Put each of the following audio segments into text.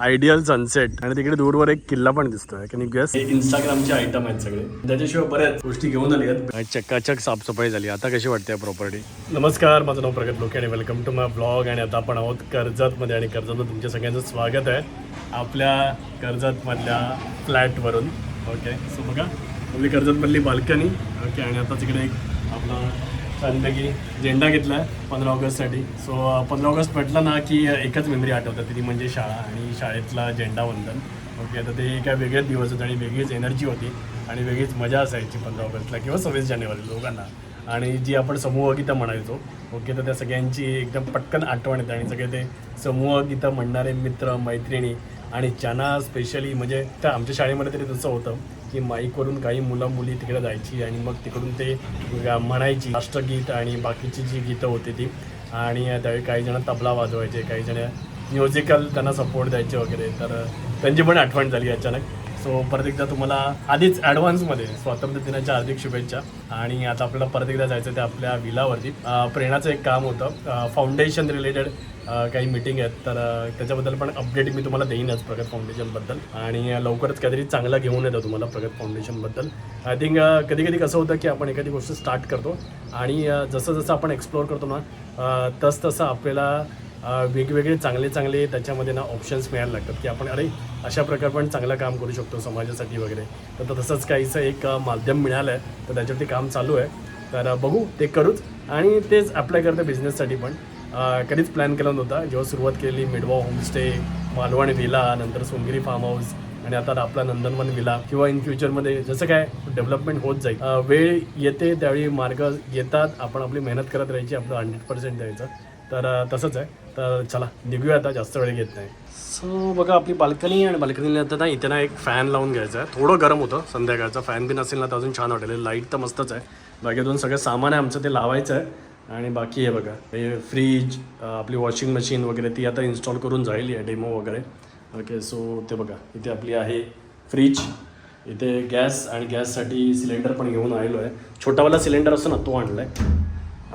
Ideal sunset. आणि तिकडे दूरवर एक किल्ला पण दिसतोय. कॅन यू गेस इंस्टाग्रामचे आयटम आहेत सगळे. त्याच्याशिवाय बऱ्याच गोष्टी घेऊन आली आहेत. चक्काचक साफसफाई झाली. आता कशी वाटते प्रॉपर्टी नमस्कार माझं नाव प्रगत लोके आणि वेलकम टू माय ब्लॉग आणि आता आपण आहोत कर्जतमध्ये. आणि कर्जतमध्ये तुमच्या सगळ्यांचं स्वागत आहे. आपल्या कर्जतमधल्या फ्लॅटवरून. ओके सो बघा. आपली कर्जतमधली बाल्कनी. ओके आणि आता तिकडे एक आपला छानपैकी झेंडा घेतला आहे पंधरा ऑगस्टसाठी. सो पंधरा ऑगस्ट म्हटलं ना की एकच मेमरी आठवतात ती म्हणजे शाळा आणि शाळेतला झेंडा वंदन ओके तर ते एका वेगळेच दिवस होते आणि वेगळीच एनर्जी होती आणि वेगळीच मजा असायची पंधरा ऑगस्टला किंवा सव्वीस जानेवारी लोकांना आणि जी आपण समूहगीतं म्हणायचो ओके तर त्या सगळ्यांची एकदम पटकन आठवण येते आणि सगळे ते समूहगीतं म्हणणारे मित्र मैत्रिणी आणि ज्यांना स्पेशली म्हणजे त्या आमच्या शाळेमध्ये तरी तसं होतं. की माईकवरून काही मुलं मुली तिकडे जायची आणि मग तिकडून ते म्हणायची राष्ट्रगीत आणि बाकीची जी गीतं होती ती. आणि त्यावेळी काही जण तबला वाजवायचे काही जण म्युझिकल त्यांना सपोर्ट द्यायचे वगैरे. तर त्यांची पण आठवण झाली अचानक. सो परत एकदा तुम्हाला आधीच ॲडव्हान्समध्ये स्वातंत्र्य दिनाच्या हार्दिक शुभेच्छा. आणि आता आपल्याला परत एकदा जायचं ते आपल्या विलावरती. प्रेरणाचं एक काम होतं. फाउंडेशन रिलेटेड काही मिटिंग आहेत. तर त्याच्याबद्दल पण अपडेट मी तुम्हाला देईनच प्रगत फाउंडेशनबद्दल आणि लवकरच काहीतरी चांगला घेऊन येतो तुम्हाला प्रगत फाउंडेशनबद्दल आय थिंक कधी कधी कसं होतं की आपण एखादी गोष्ट स्टार्ट करतो. आणि जसं जसं आपण एक्सप्लोअर करतो ना अं, तस तसं आपल्याला वेगवेगळे चांगले चांगले त्याच्यामध्ये ना ऑप्शन्स मिळायला लागतात की आपण अरे अशा प्रकारे पण चांगलं काम करू शकतो समाजासाठी वगैरे. तर तसंच काहीचं एक माध्यम मिळालं आहे तर त्याच्यावरती काम चालू आहे. तर बघू ते करूच. आणि तेच अप्लाय करतं बिझनेससाठी पण. कधीच प्लॅन केला नव्हता. जेव्हा सुरुवात केली मिडवा होमस्टे मालवण विला नंतर सोंगिरी फार्म हाऊस आणि आता आपला नंदनवन विला किंवा इन फ्युचरमध्ये जसं काय डेव्हलपमेंट होत जाईल. वेळ येते त्यावेळी मार्ग येतात. आपण आपली मेहनत करत राहायची आपलं हंड्रेड पर्सेंट द्यायचं. तर तसंच आहे. तर चला निघूया आता जास्त वेळ घेत नाही. सो बघा आपली बाल्कनी आणि बाल्कनीला आता ना इथे ना एक फॅन लावून घ्यायचा आहे. थोडं गरम होतं संध्याकाळचा. फॅन बी नसेल ना तर अजून छान वाटेल. लाइट तर मस्तच आहे. बाकी दोन सगळं सामान आहे आमचं ते लावायचं आहे. आणि बाकी हे बघा हे फ्रीज आपली वॉशिंग मशीन वगैरे ती आता इन्स्टॉल करून जाईल आहे डेमो वगैरे. ओके सो ते बघा इथे आपली आहे फ्रीज इथे गॅस आणि गॅससाठी सिलेंडर पण घेऊन आलेलो आहे. छोटावाला सिलेंडर असतो ना तो आणला आहे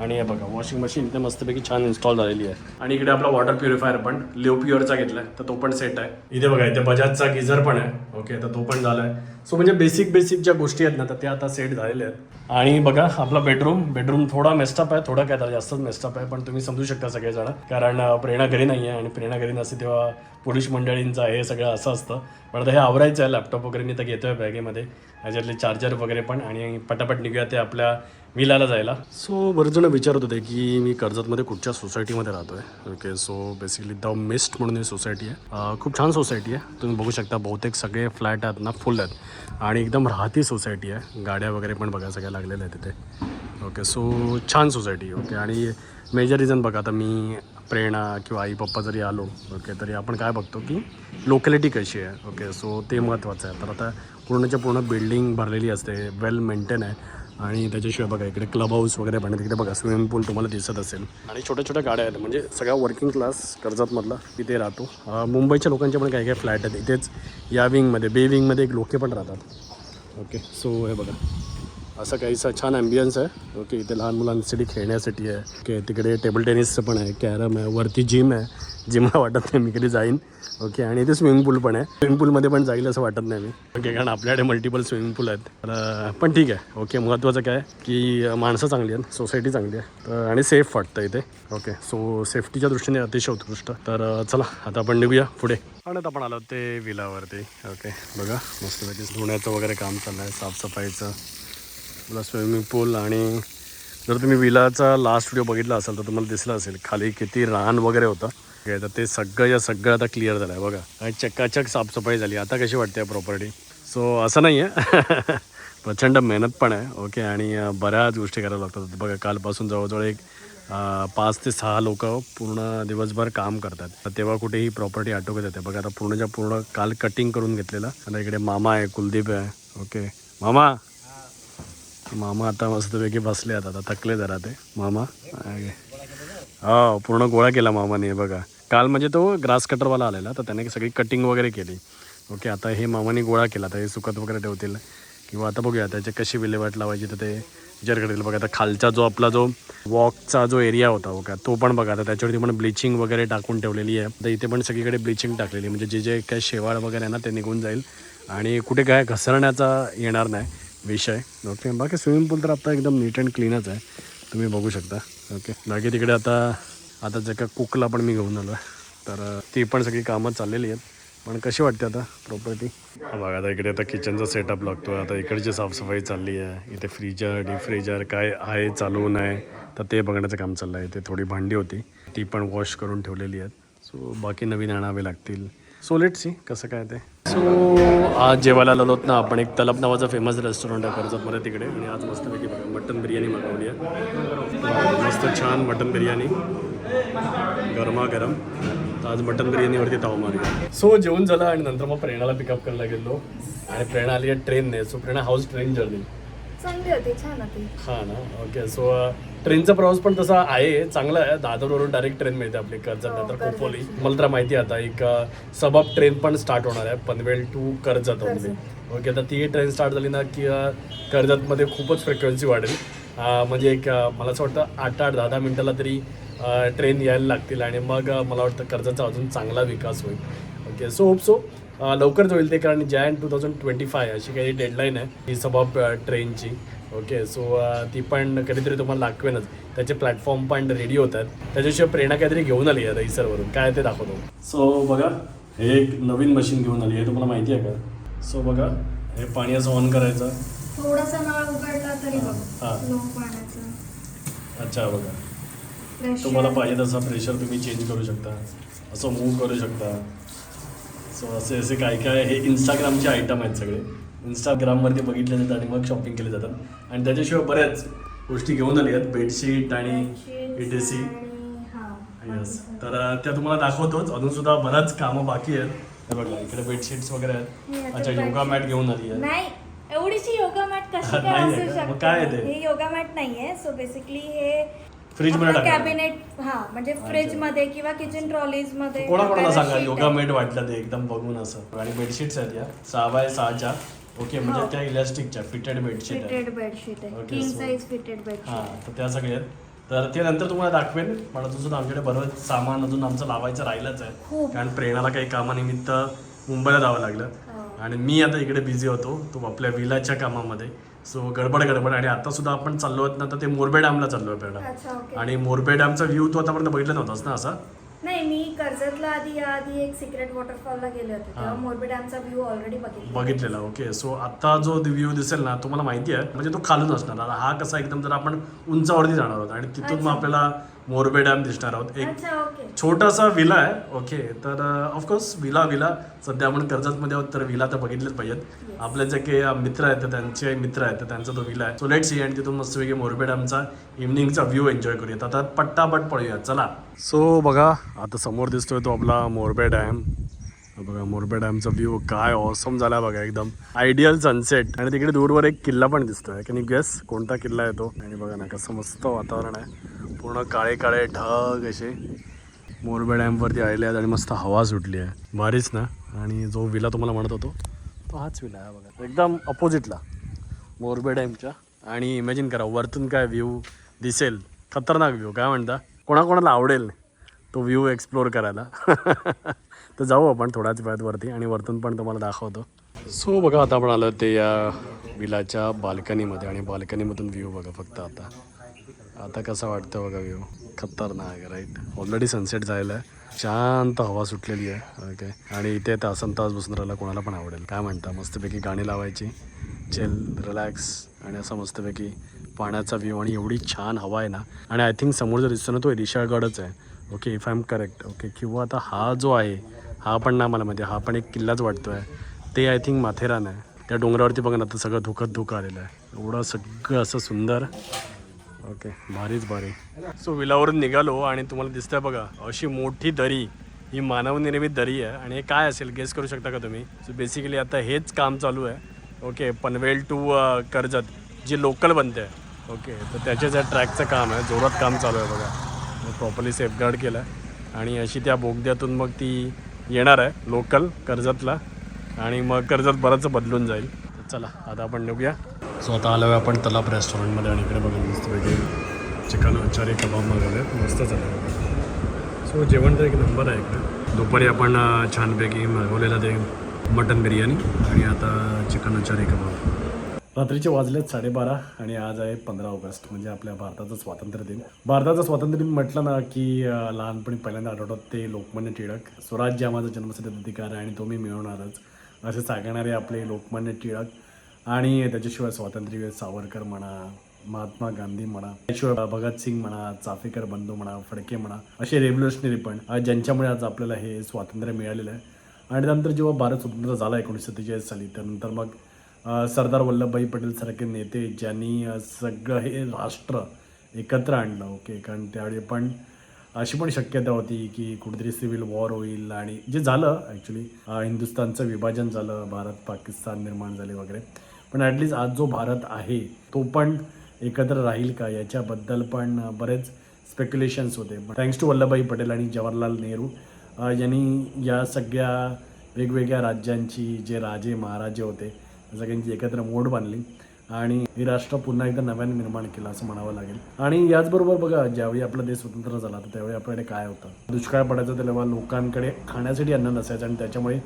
आणि हे बघा वॉशिंग मशीन इथे मस्तपैकी छान इन्स्टॉल झालेली आहे. आणि इकडे आपला वॉटर प्युरिफायर पण लिओ प्युअरचा घेतलाय तर तो पण सेट आहे. इथे बघा इथे बजाजचा गिझर पण आहे. ओके तर तो पण झालाय. सो म्हणजे बेसिक बेसिक ज्या गोष्टी आहेत ना तर त्या आता सेट झालेल्या आहेत. आणि बघा आपला बेडरूम बेडरूम थोडा मेस्टअप आहे थोडा काय तर जास्तच मेस्टअप आहे पण तुम्ही समजू शकता सगळेजण. कारण प्रेरणा घरी नाही आहे आणि प्रेरणा घरी नसते तेव्हा पुरुष मंडळींचा हे सगळं असं असतं. पण आता हे आवरायचं आहे लॅपटॉप वगैरे मी तर घेतोय बॅगेमध्ये. ह्याच्यातले चार्जर वगैरे पण आणि पटापट निघूया ते आपल्या मिलाला जायला? सो बरेच जण विचारत होते की मी कर्जतमध्ये कुठच्या सोसायटीमध्ये राहतोय. Okay so basically the mist म्हणून ही सोसायटी आहे. Uh, खूप छान सोसायटी आहे. तुम्ही बघू शकता बहुतेक सगळे फ्लॅट आहेत ना फुल आहेत. आणि एकदम राहती सोसायटी आहे. गाड्या वगैरे पण बघा सगळ्या लागलेल्या आहेत तिथे. ओके सो छान सोसायटी ओके आणि मेजर रिझन बघा आता मी प्रेरणा किंवा आई पप्पा जरी आलो ओके तरी आपण काय बघतो की लोकॅलिटी कशी आहे. ओके सो ते महत्त्वाचं आहे. तर आता पूर्णच्या पूर्ण बिल्डिंग भरलेली असते वेल मेंटेन आहे. आणि त्याच्याशिवाय बघा इकडे क्लब हाऊस वगैरे पण तिकडे बघा स्विमिंग पूल तुम्हाला दिसत असेल. आणि छोट्या छोट्या गाड्या आहेत. म्हणजे सगळ्या वर्किंग क्लास कर्जतमधला तिथे राहतो. मुंबईच्या लोकांचे पण काही काही फ्लॅट आहेत. इथेच या विंगमध्ये बे विंगमध्ये एक लोके पण राहतात. ओके सो हे बघा. असं काहीसा छान ॲम्बियन्स आहे. ओके इथे लहान मुलांसाठी खेळण्यासाठी आहे. ओके तिकडे टेबल टेनिसचं पण आहे. कॅरम आहे. वरती जिम आहे. जिमला वाटत नाही मी कधी जाईन. ओके आणि इथे स्विमिंग पूल पण आहे. स्विमिंग पूलमध्ये पण जाईल असं वाटत नाही मी. ओके कारण आपल्याकडे मल्टिपल स्विमिंग पूल आहेत. तर पण ठीक आहे. ओके महत्त्वाचं काय की माणसं चांगली आहेत सोसायटी चांगली आहे. तर आणि सेफ वाटतं इथे. ओके सो सेफ्टीच्या दृष्टीने अतिशय उत्कृष्ट तर चला आता आपण निघूया पुढे. आणि आता आपण आलो ते विलावरती. ओके बघा मस्तपैकी धुण्याचं वगैरे काम चाललं आहे साफसफाईचं. मला स्विमिंग पूल आणि जर तुम्ही विलाचा लास्ट व्हिडिओ बघितला असाल तर तुम्हाला दिसलं असेल खाली किती रान वगैरे होतं. ठीक आहे तर ते सगळं या सगळं आता क्लिअर झालं आहे बघा. आणि चक्काचक साफसफाई झाली. आता कशी वाटते प्रॉपर्टी सो असं नाही आहे प्रचंड मेहनत पण आहे. ओके आणि बऱ्याच गोष्टी करायला लागतात. बघा कालपासून जवळजवळ एक पाच ते सहा लोक पूर्ण दिवसभर काम करतात. तर तेव्हा कुठेही प्रॉपर्टी आटोकत येते. बघा आता पूर्णच्या पूर्ण काल कटिंग करून घेतलेलं. आता इकडे मामा आहे कुलदीप आहे. ओके मामा? मामा आता मस्तपैकी बसले आहेत. आता थकले जरा ते. मामा? हो पूर्ण गोळा केला मामाने बघा. काल म्हणजे तो ग्रास कटरवाला आलेला तर त्याने सगळी कटिंग वगैरे केली. ओके आता हे मामाने गोळा केला तर हे सुकत वगैरे ठेवतील. किंवा आता बघूया त्याचे कशी विल्हेवाट लावायची तर ते विचार करतील. बघा आता खालचा जो आपला जो वॉकचा जो एरिया होता बघा तो पण बघा आता त्याच्यावरती पण ब्लिचिंग वगैरे टाकून ठेवलेली आहे. तर इथे पण सगळीकडे ब्लिचिंग टाकलेली आहे. म्हणजे जे जे काय शेवाळ वगैरे आहे ना ते निघून जाईल. आणि कुठे काय घसरण्याचा येणार नाही विषय. ओके बाकी स्विमिंग पूल तर आता एकदम नीट अँड क्लीनच आहे. तुम्ही बघू शकता. ओके बाकी तिकडे आता आता जे का कुकला पण मी घेऊन आलो आहे तर ती पण सगळी कामं चाललेली आहेत. पण कशी वाटते आता प्रॉपर्टी बघा आता इकडे आता किचनचा सेटअप लागतो आता इकडची साफसफाई चालली आहे. इथे फ्रीजर डीप फ्रीजर काय आहे चालू नाही. तर ते बघण्याचं काम चाललं आहे ते थोडी भांडी होती. ती पण वॉश करून ठेवलेली आहेत. सो बाकी नवीन आणावे लागतील. सो लेट सी कसं काय ते. सो आज जेवायला आलो ना आपण. एक तलब नावाचं फेमस रेस्टॉरंट आहे. कर्जतमध्ये तिकडे आणि आज मस्तपैकी बघा मटन बिर्याणी मागवली आहे. मस्त छान मटन बिर्याणी. गरमागरम. तर आज मटन बिर्याणीवरती ताव मारूया. सो जेवण झालं आणि नंतर मग प्रेरणाला पिकअप करायला गेलो. आणि प्रेरणा आली आहे ट्रेनने so Prerna how's train journey चांगली होती छान होती. हा ना? ओके सो ट्रेनचा प्रवास पण तसा आहे. चांगला आहे. दादरवरून डायरेक्ट ट्रेन मिळते आपली कर्जत नंतर खोपोली. मला तर माहिती आहे आता एक सबब ट्रेन पण स्टार्ट होणार आहे. पनवेल टू कर्जत ओके तर ती ट्रेन स्टार्ट झाली ना की कर्जतमध्ये खूपच फ्रिक्वेन्सी वाढेल. म्हणजे एक मला असं वाटतं आठ आठ दहा दहा मिनिटाला तरी ट्रेन यायला लागतील आणि मग मला वाटतं कर्जाचा अजून चांगला विकास होईल. ओके सो होप सो लवकरच होईल ते कारण Jan two thousand twenty five अशी काही डेडलाईन आहे. ही सबब ट्रेनची ओके सो ती पण कधीतरी तुम्हाला दाखवेनच. त्याचे प्लॅटफॉर्म पण रेडी होत आहेत त्याच्याशिवाय प्रेरणा काहीतरी घेऊन आली आहे रईसरवरून काय ते दाखवतो. सो बघा हे एक नवीन मशीन घेऊन आली आहे. तुम्हाला माहिती आहे का? सो बघा हे पाणी असं ऑन करायचं. थोडासा नळ उघडला तरी बघ हा. लो पाण्याचं. अच्छा बघा. Pressure. तुम्हाला पाहिजे तसा प्रेशर तुम्ही चेंज करू शकता. असं मूव्ह करू शकता. सो असे असे काय काय हे इंस्टाग्रामचे आयटम आहेत सगळे. इंस्टाग्रामवरती बघितले जातात आणि मग शॉपिंग केले जातात. आणि त्याच्याशिवाय बऱ्याच गोष्टी घेऊन आल्या आहेत. बेडशीट आणि Bedsheets आणि- हा. येस तर अ, त्या तुम्हाला दाखवतोच. अजून सुद्धा बराच कामं बाकी आहेत. हे बघा इकडे बेडशीट्स वगैरे हे आहेत आता अच्छा योगा bedsheet. मॅट घेऊन आली आहे. नाही एवढीशी योगा मॅट कशी काय नाही आहे असू का? मग शकते काय आहे ते? हे योगा मॅट नाहीये सो बेसिकली हे Fridge मध्ये. कॅबिनेट हा म्हणजे फ्रीजमध्ये किंवा किचन ट्रॉलीजमध्ये कोणाकोणाला टाकायला सांगा sheet योगा आहे. मेट वाटलं ते एकदम बघून असं आणि बेडशीट्स आहेत या सहा बाय सहाच्या ओके म्हणजे हो. त्या इलास्टिकच्या फिटेड बेडशीट आहेत फिटेड बेडशीट आहे Okay, king so- size fitted हां बेडशीट तर त्या सगळ्या आहेत तर ते नंतर तुम्हाला दाखवेन पण अजून सुद्धा आमच्याकडे बरंच सामान अजून आमचं लावायचं राहिलंच आहे खूप. कारण प्रेरणाला काही कामानिमित्त मुंबईला जावं लागलं. हो. आणि मी आता इकडे बिझी होतो तो आपल्या विलाच्या कामामध्ये. सो गडबड गडबड. आणि आता सुद्धा आपण चाललो आहोत ना तर ते मोरबे डॅमला चाललो आहे ओके. आणि मोरबे डॅमचा व्ह्यू तू आतापर्यंत बघितला नव्हतास ना असा? नाही मी कर्जतला आधी आधी एक सिक्रेट वॉटरफॉलला गेले होते. तेव्हा. मोरबी डॅमचा व्ह्यू ऑलरेडी बघितला. बघितलेला ओके. सो आता जो व्ह्यू दिसेल ना तुम्हाला माहिती आहे. म्हणजे तो खालून असणार. हा कसा एकदम जर आपण उंचावरती जाणार आहोत आणि तिथून मग. आपल्याला मोरबे डॅम दिसणार आहोत. एक अच्छा ओके छोटासा विला आहे. ओके तर ऑफकोर्स विला विला सध्या आपण कर्जतमध्ये आहोत तर विला तर बघितलेच पाहिजेत. आपले जे काही अ, मित्र आहेत तर त्यांचे मित्र आहेत तर त्यांचा तो विला आहे. सो लेट सी आणि तिथून मस्तपैकी मोरबे डॅमचा इव्हनिंगचा व्ह्यू एन्जॉय करूयात. आता पट्टापट पळूया चला. सो बघा आता समोर दिसतोय तो आपला मोरबे डॅम बघा मोरबे डॅमचा व्ह्यू काय ऑसम झाला बघा एकदम. आयडियल सनसेट आणि तिकडे दूरवर एक किल्ला पण दिसतोय. कॅन यू गेस कोणता किल्ला आहे तो? आणि बघा ना कसं मस्त वातावरण आहे. पूर्ण काळे काळे ढग असे. मोरबे डॅमवरती आलेले आहेत आणि मस्त हवा सुटली आहे. भारीच ना? आणि जो विला तुम्हाला म्हणत होतो तो हाच विला आहे बघा. एकदम अपोजिटला मोरबे डॅमच्या. आणि इमॅजिन करा वरतून काय व्ह्यू दिसेल. खतरनाक व्ह्यू काय म्हणता? कोणाकोणाला आवडेल तो व्ह्यू एक्सप्लोअर करायला. तर जाऊ आपण थोड्याच वेळात वरती आणि वरतून पण तुम्हाला दाखवतो. सो बघा आता आपण आलं ते या विलाच्या बाल्कनीमध्ये आणि बाल्कनीमधून व्ह्यू बघा फक्त आता. आता कसं वाटतं बघा व्ह्यू खतरनाक राईट ऑलरेडी सनसेट झालेला आहे. शांत हवा सुटलेली आहे ओके आणि इथे तासन तास बसून राहायला कोणाला पण आवडेल. काय म्हणता? मस्तपैकी गाणी लावायची. चेल रिलॅक्स आणि असं मस्तपैकी पाण्याचा व्ह्यू आणि एवढी छान हवा आहे ना. आणि आय थिंक समोर जर दिसतो ना तो रिशाळगडच आहे. Okay if I am correct okay किंवा आता हा जो आहे हा पण ना मला माहिती हा पण एक किल्लाच वाटतो आहे ते आय थिंक माथेरान आहे. त्या डोंगरावरती बघा ना आता सगळं धुकत धुकं आलेलं आहे. एवढं सगळं असं सुंदर. ओके भारीच भारी. सो विलावरून निघालो आणि तुम्हाला दिसतंय बघा अशी मोठी दरी. ही मानवनिर्मित दरी आहे. आणि हे काय असेल गेस करू शकता का तुम्ही? सो बेसिकली आता हेच काम चालू आहे. Okay Panvel to uh, Karjat जी लोकल बनते. आहे ओके तर त्याच्या ज्या ट्रॅकचं काम आहे. जोरात काम चालू आहे बघा. प्रॉपरली सेफगार्ड केलं. आहे आणि अशी त्या बोगद्यातून मग ती येणार आहे लोकल कर्जतला. आणि मग कर्जत बरंच बदलून जाईल. चला आता आपण निघूया. सो आता आलो आपण तलाप रेस्टॉरंटमध्ये आणि इकडे बघा मस्तपैकी चिकन आचारी कबाब मागवले. मस्त चालेल सो जेवण तर एक नंबर आहे इकडे. दुपारी आपण छानपैकी मागवलेलं ते मटन बिर्याणी आणि आता चिकन आचारी कबाब रात्रीचे वाजलेत साडेबारा आणि आज आहे पंधरा ऑगस्ट म्हणजे आपल्या भारताचं स्वातंत्र्य दिन. भारताचं स्वातंत्र्य दिन म्हटलं ना की लहानपणी पहिल्यांदा आठवतात ते लोकमान्य टिळक. स्वराज्य हा माझा जन्मसिद्ध अधिकार आहे आणि तो मी मिळवणारच. असे सांगणारे आपले लोकमान्य टिळक आणि त्याच्याशिवाय स्वातंत्र्यवीर सावरकर म्हणा महात्मा गांधी म्हणा त्याशिवाय भगतसिंग म्हणा चाफेकर बंधू म्हणा फडके म्हणा असे रेव्होल्युशनरी पण ज्यांच्यामुळे आज आपल्याला हे स्वातंत्र्य मिळालेलं आहे. आणि त्यानंतर जेव्हा भारत स्वतंत्र झाला एकोणीसशे सत्तेचाळीस साली त्यानंतर मग सरदार वल्लभभाई पटेलसारखे नेते ज्यांनी सगळं हे राष्ट्र एकत्र आणलं ओके? कारण त्यावेळी पण अशी पण शक्यता होती की कुठेतरी सिव्हिल वॉर होईल आणि जे झालं ॲक्च्युली हिंदुस्थानचं विभाजन झालं भारत पाकिस्तान निर्माण झाले वगैरे. पण ॲटलीस्ट आज जो भारत आहे तो पण एकत्र राहील का? याच्याबद्दल पण बरेच स्पेक्युलेशन्स होते. थँक्स टू वल्लभभाई पटेल आणि जवाहरलाल नेहरू यांनी या सगळ्या वेगवेगळ्या राज्यांची जे राजे महाराजे होते सगळ्यांची एकत्र मोड बांधली आणि हे राष्ट्र पुन्हा एकदा नव्याने निर्माण केलं असं म्हणावं लागेल. आणि याचबरोबर बघा ज्यावेळी आपला देश स्वतंत्र झाला तर त्यावेळी आपल्याकडे काय होतं? दुष्काळ पडायचा तेव्हा लोकांकडे खाण्यासाठी अन्न नसायचं आणि त्याच्यामुळे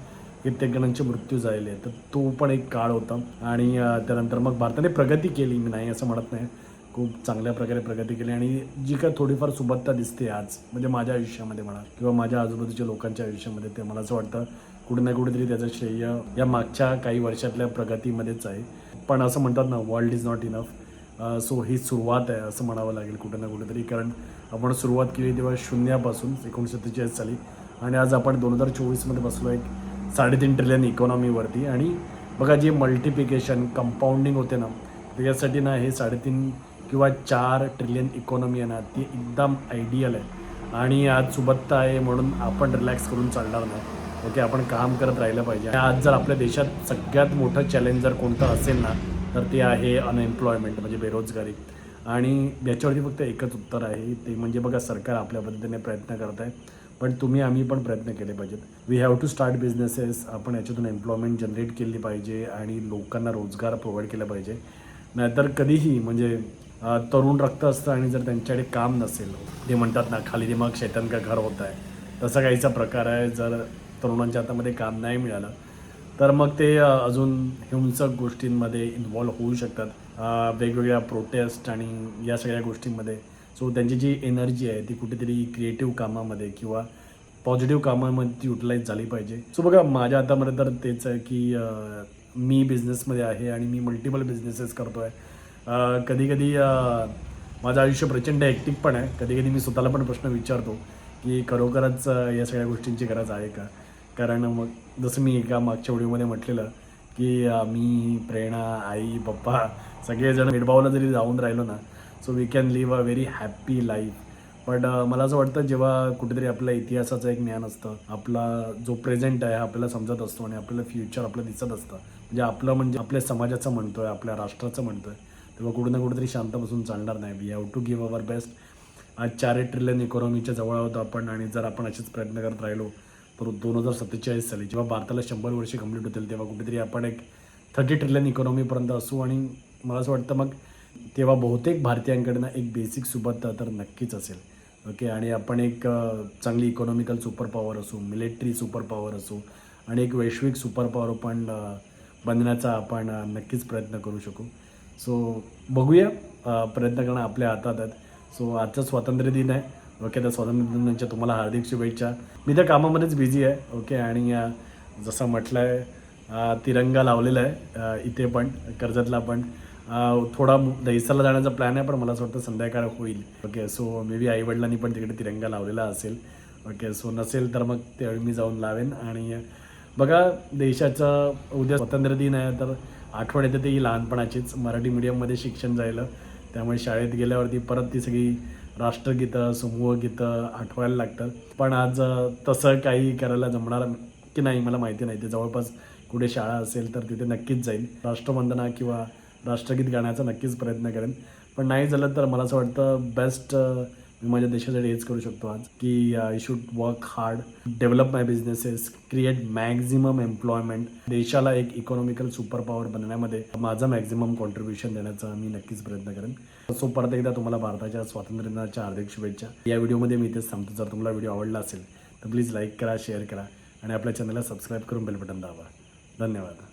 कित्येक जणांचे मृत्यू झालेले तर तो पण एक काळ होता आणि त्यानंतर मग भारताने प्रगती केली. मी नाही असं म्हणत नाही. खूप चांगल्या प्रकारे प्रगती केली आणि जी काय थोडीफार सुबत्ता दिसते आज म्हणजे माझ्या आयुष्यामध्ये म्हणा किंवा माझ्या आजूबाजूच्या लोकांच्या आयुष्यामध्ये ते मला असं वाटतं कुठे ना कुठेतरी त्याचं श्रेय या मागच्या काही वर्षातल्या प्रगतीमध्येच आहे. पण असं म्हणतात ना world is not enough so ही सुरुवात आहे असं म्हणावं लागेल कुठे ना कुठेतरी. कारण आपण सुरुवात केली तेव्हा शून्यापासून एकोणीसशे सत्तेचाळीस साली. आणि आज आपण दोन हजार चोवीसमध्ये बसलो एक साडेतीन ट्रिलियन इकॉनॉमीवरती आणि बघा जे मल्टिप्लिकेशन कंपाऊंडिंग होते ना त्याच्यासाठी ना हे साडेतीन किंवा चार ट्रिलियन इकॉनॉमी आहे ना ती एकदम आयडियल आहे. आणि आज सुबत्ता आहे म्हणून आपण रिलॅक्स करून चालणार नाही. ओके आपण काम करत राहिलं पाहिजे. आज जर आपल्या देशात सगळ्यात मोठं चॅलेंज जर कोणतं असेल ना तर ते आहे अनएम्प्लॉयमेंट म्हणजे बेरोजगारी. आणि याच्यावरती फक्त एकच उत्तर आहे ते म्हणजे बघा सरकार आपल्या पद्धतीने प्रयत्न करत आहे पण तुम्ही आम्ही पण प्रयत्न केले पाहिजेत. We have to start businesses आपण याच्यातून एम्प्लॉयमेंट जनरेट केली पाहिजे आणि लोकांना रोजगार प्रोव्हाइड केला पाहिजे. नाहीतर कधीही म्हणजे तरुण रक्त असतं आणि जर त्यांच्याकडे काम नसेल ते म्हणतात ना खाली दिमाग शैतान का घर होत आहे? तसा काहीचा प्रकार आहे. जर तरुणांच्या हातामध्ये काम नाही मिळालं. तर मग ते अजून हिंसक गोष्टींमध्ये इन्व्हॉल्व होऊ शकतात. वेगवेगळ्या प्रोटेस्ट आणि या सगळ्या गोष्टींमध्ये. सो त्यांची जी एनर्जी आहे ती कुठेतरी क्रिएटिव्ह कामामध्ये किंवा पॉझिटिव्ह कामामध्ये ती युटिलाइज झाली पाहिजे. सो बघा माझ्या हातामध्ये तर तेच आहे की मी बिझनेसमध्ये आहे आणि मी मल्टिपल बिझनेसेस करतो आहे कधी कधी माझं आयुष्य प्रचंड ॲक्टिव्ह पण आहे. कधी कधी मी स्वतःला पण प्रश्न विचारतो की खरोखरच या सगळ्या गोष्टींची गरज आहे का? कारण मग जसं मी एका मागच्या व्हिडिओमध्ये म्हटलेलं की मी प्रेरणा आई पप्पा सगळेजण भेदभावाला जरी जाऊन राहिलो ना so we can live a very happy life but मला असं वाटतं जेव्हा कुठेतरी आपल्या इतिहासाचं एक ज्ञान असतं आपला जो प्रेझेंट आहे हा आपल्याला समजत असतो आणि आपल्याला फ्युचर आपलं दिसत असतं. म्हणजे आपलं म्हणजे आपल्या समाजाचं म्हणतो आहे आपल्या राष्ट्राचं म्हणतो आहे तेव्हा कुठे ना कुठेतरी शांत बसून चालणार नाही. We have to give our best आज चार ट्रिलियन इकॉनॉमीच्या जवळ आहोत आपण आणि जर आपण असेच प्रयत्न करत राहिलो तर दोन हजार सत्तेचाळीस साली जेव्हा भारताला शंभर वर्षे कंप्लीट होतील तेव्हा कुठेतरी आपण एक थर्टी ट्रिलियन इकॉनॉमीपर्यंत असू आणि मला असं वाटतं मग तेव्हा बहुतेक भारतीयांकडनं एक बेसिक सुबत्ता तर नक्कीच असेल. ओके आणि आपण एक चांगली इकॉनॉमिकल सुपर पॉवर असू मिलिटरी सुपर पॉवर असू आणि एक वैश्विक सुपर पॉवर पण बनण्याचा आपण नक्कीच प्रयत्न करू शकू. सो बघूया प्रयत्न करणं आपल्या हातात आहेत. सो आजचा स्वातंत्र्य दिन आहे. ओके तर स्वातंत्र्य तुम्हाला हार्दिक शुभेच्छा. मी त्या कामामध्येच बिझी आहे ओके आणि जसं म्हटलं आहे तिरंगा लावलेला आहे इथे पण कर्जतला पण. थोडा दहिसरला जाण्याचा प्लॅन आहे पण मला असं वाटतं संध्याकाळ होईल ओके सो मे बी आईवडिलांनी पण तिकडे तिरंगा लावलेला असेल ओके सो नसेल तर मग त्यावेळी मी जाऊन लावेन. आणि बघा देशाचं उद्या स्वातंत्र्य दिन आहे तर आठवण येते ती लहानपणाचीच. मराठी मीडियममध्ये शिक्षण जायलं त्यामुळे शाळेत गेल्यावरती परत ती सगळी राष्ट्रगीतं समूहगीतं आठवायला लागतं. पण आज तसं काही करायला जमणार की नाही मला माहिती नाही. ते जवळपास कुठे शाळा असेल तर तिथे नक्कीच जाईल राष्ट्रवंदना किंवा राष्ट्रगीत गाण्याचा नक्कीच प्रयत्न करेन. पण नाही झालं तर मला असं वाटतं बेस्ट मी माझ्या देशासाठी हेच करू शकतो आज की I should work hard develop my businesses create maximum employment देशाला एक इकॉनॉमिकल सुपर पॉवर बनण्यामध्ये माझं मॅक्झिमम कॉन्ट्रीब्युशन देण्याचा मी नक्कीच प्रयत्न करेन. सो परत एकदा तुम्हाला भारताच्या स्वातंत्र्य दिनाच्या हार्दिक शुभेच्छा. या व्हिडिओमध्ये मी इथेच सांगतो जर तुम्हाला व्हिडिओ आवडला असेल तर प्लीज लाईक करा शेअर करा आणि आपल्या चॅनलला सबस्क्राईब करून बेल बटन दाबा. धन्यवाद.